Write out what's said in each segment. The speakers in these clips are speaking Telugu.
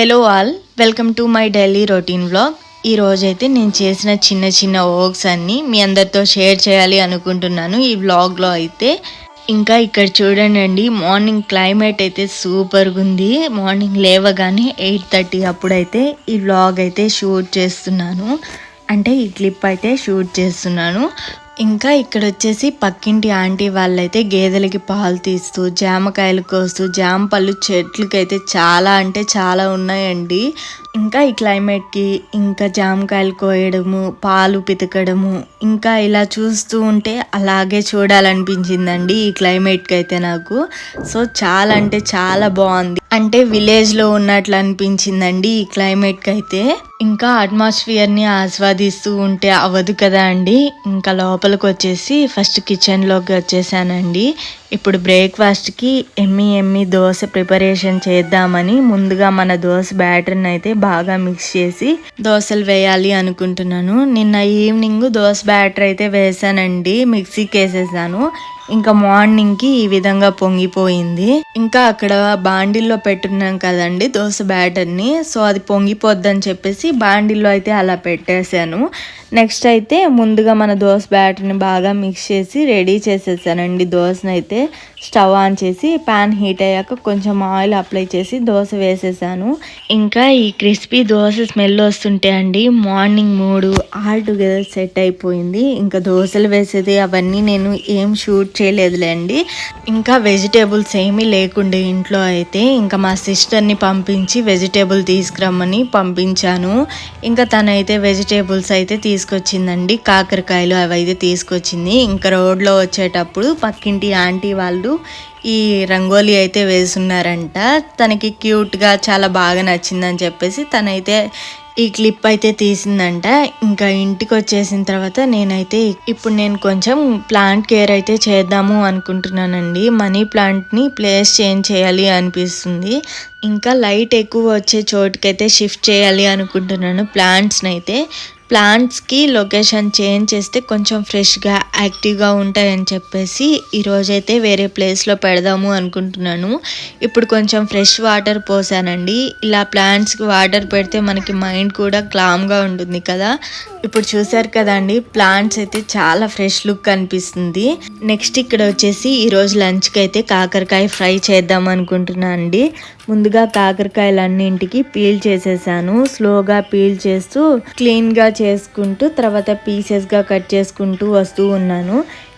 Hello all welcome to my daily routine vlog ఈ రోజైతే నేను చేసిన చిన్న చిన్న వర్క్స్ అన్ని మీ అందరితో షేర్ చేయాలి అనుకుంటున్నాను ఈ వ్లాగ్లో అయితే. ఇంకా ఇక్కడ చూడండి మార్నింగ్ క్లైమేట్ అయితే సూపర్గా ఉంది. మార్నింగ్ లేవగానే ఎయిట్ థర్టీ అప్పుడైతే ఈ వ్లాగ్ అయితే షూట్ చేస్తున్నాను. అంటే ఈ క్లిప్ అయితే షూట్ చేస్తున్నాను. ఇంకా ఇక్కడ వచ్చేసి పక్కింటి ఆంటీ వాళ్ళైతే గేదెలకి పాలు తీస్తూ జామకాయలు కోస్తూ జామ పళ్ళు చెట్లకైతే చాలా అంటే చాలా ఉన్నాయండి. ఇంకా ఈ క్లైమేట్కి ఇంకా జామకాయలు కోయడము పాలు పితకడము ఇంకా ఇలా చూస్తూ ఉంటే అలాగే చూడాలనిపించిందండి ఈ క్లైమేట్కి అయితే నాకు. సో చాలా అంటే చాలా బాగుంది. అంటే విలేజ్లో ఉన్నట్లు అనిపించిందండి ఈ క్లైమేట్కి అయితే. ఇంకా అట్మాస్ఫియర్ని ఆస్వాదిస్తూ ఉంటే అవ్వదు కదా అండి. ఇంకా లోపలికి వచ్చేసి ఫస్ట్ కిచెన్లోకి వచ్చేసానండి. ఇప్పుడు బ్రేక్ఫాస్ట్కి ఎమ్మి ఎమ్మి దోశ ప్రిపరేషన్ చేద్దామని ముందుగా మన దోశ బ్యాటర్ని అయితే బాగా మిక్స్ చేసి దోశలు వేయాలి అనుకుంటున్నాను. నిన్న ఈవినింగ్ దోశ బ్యాటర్ అయితే వేసానండి మిక్సీకి వేసేసాను ఇంకా మార్నింగ్కి ఈ విధంగా పొంగిపోయింది. ఇంకా అక్కడ బాండిల్లో పెట్టున్నాం కదండి దోశ బ్యాటర్ని. సో అది పొంగిపోద్దని చెప్పేసి బాండిల్లో అయితే అలా పెట్టేశాను. నెక్స్ట్ అయితే ముందుగా మన దోశ బ్యాటర్ని బాగా మిక్స్ చేసి రెడీ చేసేసానండి దోశను అయితే స్టవ్ ఆన్ చేసి ప్యాన్ హీట్ అయ్యాక కొంచెం ఆయిల్ అప్లై చేసి దోశ వేసేసాను. ఇంకా ఈ క్రిస్పీ దోశ స్మెల్ వస్తుంటే అండి మార్నింగ్ మూడు ఆల్ టుగెదర్ సెట్ అయిపోయింది. ఇంకా దోశలు వేసేది అవన్నీ నేను ఏం షూట్ చేయలేదులేండి. ఇంకా వెజిటేబుల్స్ ఏమీ లేకుండే ఇంట్లో అయితే ఇంకా మా సిస్టర్ని పంపించి వెజిటేబుల్ తీసుకురమ్మని పంపించాను. ఇంకా తనైతే వెజిటేబుల్స్ అయితే తీసుకొచ్చిందండి. కాకరకాయలు అవి అయితే తీసుకొచ్చింది. ఇంకా రోడ్లో వచ్చేటప్పుడు పక్కింటి ఆంటీ వాళ్ళు ఈ రంగోలీ అయితే వేసున్నారంట. తనకి క్యూట్గా చాలా బాగా నచ్చిందని చెప్పేసి తనైతే ఈ క్లిప్ అయితే తీసిందంట. ఇంకా ఇంటికి వచ్చేసిన తర్వాత నేనైతే ఇప్పుడు నేను కొంచెం ప్లాంట్ కేర్ అయితే చేద్దాము అనుకుంటున్నానండి. మనీ ప్లాంట్ని ప్లేస్ చేంజ్ చేయాలి అనిపిస్తుంది. ఇంకా లైట్ ఎక్కువ వచ్చే చోటుకైతే షిఫ్ట్ చేయాలి అనుకుంటున్నాను ప్లాంట్స్ని అయితే ప్లాంట్స్కి లొకేషన్ చేంజ్ చేస్తే కొంచెం ఫ్రెష్గా యాక్టివ్గా ఉంటాయని చెప్పేసి ఈరోజైతే వేరే ప్లేస్లో పెడదాము అనుకుంటున్నాను. ఇప్పుడు కొంచెం ఫ్రెష్ వాటర్ పోసానండి. ఇలా ప్లాంట్స్కి వాటర్ పెడితే మనకి మైండ్ కూడా క్లామ్గా ఉంటుంది కదా. ఇప్పుడు చూసారు కదండి ప్లాంట్స్ అయితే చాలా ఫ్రెష్ లుక్ అనిపిస్తుంది. నెక్స్ట్ ఇక్కడ వచ్చేసి ఈరోజు లంచ్కి అయితే కాకరకాయ ఫ్రై చేద్దాం అనుకుంటున్నాను అండి ముందుగా కాకరకాయలన్నింటికి పీల్ చేసేసాను. స్లోగా పీల్ చేస్తూ క్లీన్గా చేసుకుంటూ తర్వాత పీసెస్గా కట్ చేసుకుంటూ వస్తూ ఉన్నాను.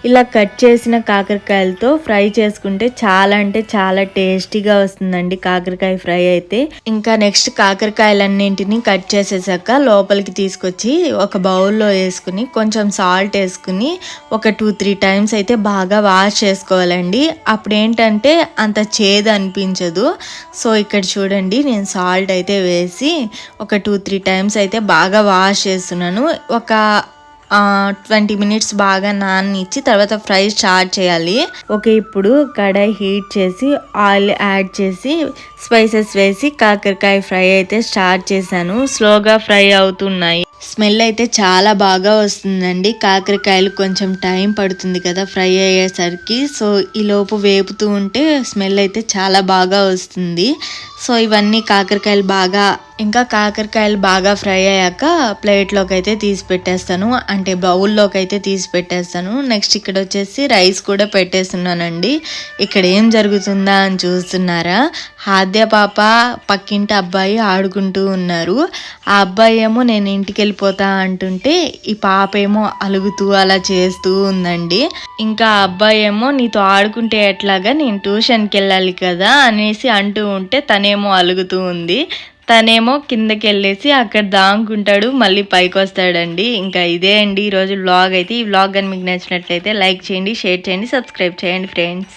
ఇలా కట్ చేసిన కాకరకాయలతో ఫ్రై చేసుకుంటే చాలా అంటే చాలా టేస్టీగా వస్తుందండి కాకరకాయ ఫ్రై అయితే. ఇంకా నెక్స్ట్ కాకరకాయలన్నింటినీ కట్ చేసేసాక లోపలికి తీసుకొచ్చి ఒక బౌల్లో వేసుకుని కొంచెం సాల్ట్ వేసుకుని ఒక టూ త్రీ టైమ్స్ అయితే బాగా వాష్ చేసుకోవాలండి. అప్పుడు ఏంటంటే అంత చేదు అనిపించదు. సో ఇక్కడ చూడండి నేను సాల్ట్ అయితే వేసి ఒక టూ త్రీ టైమ్స్ అయితే బాగా వాష్ చేస్తున్నాను. ఒక ట్వంటీ మినిట్స్ బాగా నాననిచ్చి తర్వాత ఫ్రై స్టార్ట్ చేయాలి. ఓకే ఇప్పుడు కడాయి హీట్ చేసి ఆయిల్ యాడ్ చేసి స్పైసెస్ వేసి కాకరకాయ ఫ్రై అయితే స్టార్ట్ చేశాను. స్లోగా ఫ్రై అవుతున్నాయి. స్మెల్ అయితే చాలా బాగా వస్తుందండి. కాకరకాయలు కొంచెం టైం పడుతుంది కదా ఫ్రై అయ్యేసరికి. సో ఈ లోపు వేపుతూ ఉంటే స్మెల్ అయితే చాలా బాగా వస్తుంది. సో ఇవన్నీ కాకరకాయలు బాగా ఇంకా కాకరకాయలు బాగా ఫ్రై అయ్యాక ప్లేట్లోకి అయితే తీసి పెట్టేస్తాను అంటే బౌల్లోకి అయితే తీసి పెట్టేస్తాను నెక్స్ట్ ఇక్కడ వచ్చేసి రైస్ కూడా పెట్టేస్తున్నానండి. ఇక్కడ ఏం జరుగుతుందా అని చూస్తున్నారా? హాద్య పాప పక్కింటి అబ్బాయి ఆడుకుంటూ ఉన్నారు. ఆ అబ్బాయి ఏమో నేను ఇంటికి వెళ్ళిపోతా అంటుంటే ఈ పాప ఏమో అలుగుతూ అలా చేస్తూ ఉందండి. ఇంకా అబ్బాయి ఏమో నీతో ఆడుకుంటే ఎట్లాగా? నేను ట్యూషన్కి వెళ్ళాలి కదా అనేసి అంటూ ఉంటే తనేమో అలుగుతూ ఉంది. తనేమో కిందకి వెళ్ళేసి అక్కడ దాంకుంటాడు మళ్ళీ పైకి వస్తాడండి ఇంకా ఇదే అండి ఈరోజు వ్లాగ్ అయితే. ఈ వ్లాగ్ కానీ మీకు నచ్చినట్లయితే లైక్ చేయండి షేర్ చేయండి సబ్స్క్రైబ్ చేయండి ఫ్రెండ్స్.